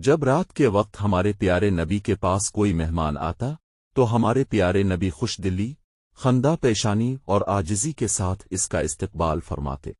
جب رات کے وقت ہمارے پیارے نبی کے پاس کوئی مہمان آتا، تو ہمارے پیارے نبی خوش دلی، خندہ پیشانی اور آجزی کے ساتھ اس کا استقبال فرماتے۔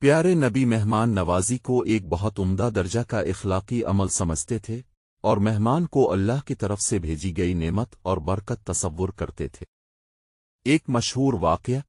پیارے نبی مہمان نوازی کو ایک بہت عمدہ درجہ کا اخلاقی عمل سمجھتے تھے اور مہمان کو اللہ کی طرف سے بھیجی گئی نعمت اور برکت تصور کرتے تھے۔ ایک مشہور واقعہ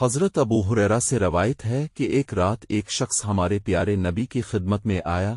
حضرت ابو حریرا سے روایت ہے کہ ایک رات ایک شخص ہمارے پیارے نبی کی خدمت میں آیا